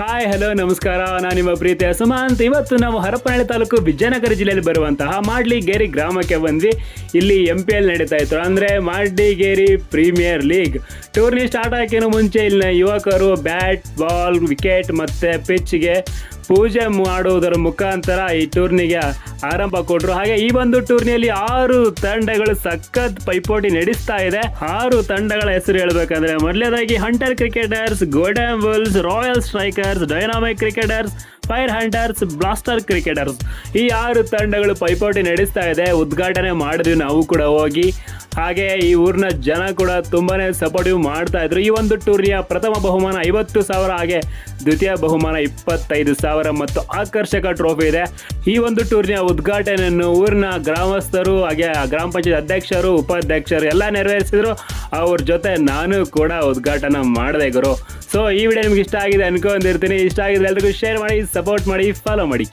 Hi hello ನಮಸ್ಕಾರ. ನಾನು ನಿಮ್ಮ ಪ್ರೀತಿಯ ಸುಮಂತ್ ಇವತ್ತು ನಾವು ಹರಪನಹಳ್ಳಿ ತಾಲೂಕು ವಿಜಯನಗರ ಜಿಲ್ಲೆಯಲ್ಲಿ ಬರುವಂತಹ ಮಾಡ್ಲಿಗೇರಿ ಗ್ರಾಮಕ್ಕೆ ಬಂದ್ವಿ. ಇಲ್ಲಿ ಎಂ ಪಿ ಎಲ್ ನಡೀತಾ ಇತ್ತು. ಅಂದರೆ Madligeri premier league tourney start ಆಗಿನ ಮುಂಚೆ ಇಲ್ಲಿನ ಯುವಕರು ಬ್ಯಾಟ್ ಬಾಲ್ ವಿಕೆಟ್ ಮತ್ತು ಪಿಚ್ಗೆ ಪೂಜೆ ಮಾಡುವುದರ ಮುಖಾಂತರ ಈ ಟೂರ್ನಿಗೆ ಆರಂಭ ಕೊಟ್ಟರು ಹಾಗೆ ಈ ಒಂದು ಟೂರ್ನಿಯಲ್ಲಿ ಆರು ತಂಡಗಳು ಸಖತ್ ಪೈಪೋಟಿ ನಡೆಸ್ತಾ ಇದೆ. ಆರು ತಂಡಗಳ ಹೆಸರು ಹೇಳಬೇಕಂದ್ರೆ ಮೊದಲನೇದಾಗಿ hunter cricketers golden bulls royal strikers dynamic cricketers fire hunters blaster cricketers ಈ ಆರು ತಂಡಗಳು ಪೈಪೋಟಿ ನಡೆಸ್ತಾ ಇದೆ. ಉದ್ಘಾಟನೆ ಮಾಡಿದ್ವಿ ನಾವು ಕೂಡ ಹೋಗಿ. ಹಾಗೆ ಈ ಊರಿನ ಜನ ಕೂಡ ತುಂಬಾನೇ ಸಪೋರ್ಟಿವ್ ಮಾಡ್ತಾ ಇದ್ರು. ಈ ಒಂದು ಟೂರ್ನಿಯ ಪ್ರಥಮ ಬಹುಮಾನ ಐವತ್ತು ಸಾವಿರ, ಹಾಗೆ ದ್ವಿತೀಯ ಬಹುಮಾನ ಇಪ್ಪತ್ತೈದು ಸಾವಿರ ಮತ್ತು ಆಕರ್ಷಕ ಟ್ರೋಫಿ ಇದೆ. ಈ ಒಂದು ಟೂರ್ನಿಯ ಉದ್ಘಾಟನೆಯನ್ನು ಊರಿನ ಗ್ರಾಮಸ್ಥರು ಹಾಗೆ ಗ್ರಾಮ ಪಂಚಾಯತ್ ಅಧ್ಯಕ್ಷರು, ಉಪಾಧ್ಯಕ್ಷರು ಎಲ್ಲ ನೆರವೇರಿಸಿದ್ರು. ಅವ್ರ ಜೊತೆ ನಾನು ಕೂಡ ಉದ್ಘಾಟನೆ ಮಾಡಿದೆ ಗುರು. ಸೊ ಈ ವಿಡಿಯೋ ನಿಮ್ಗೆ ಇಷ್ಟ ಆಗಿದೆ ಅನ್ಕೊಂಡಿರ್ತೀನಿ. ಇಷ್ಟ ಆಗಿದೆ ಎಲ್ರಿಗೂ ಶೇರ್ ಮಾಡಿ ಸಪೋರ್ಟ್ ಮಾಡಿ ಫಾಲೋ ಮಾಡಿ.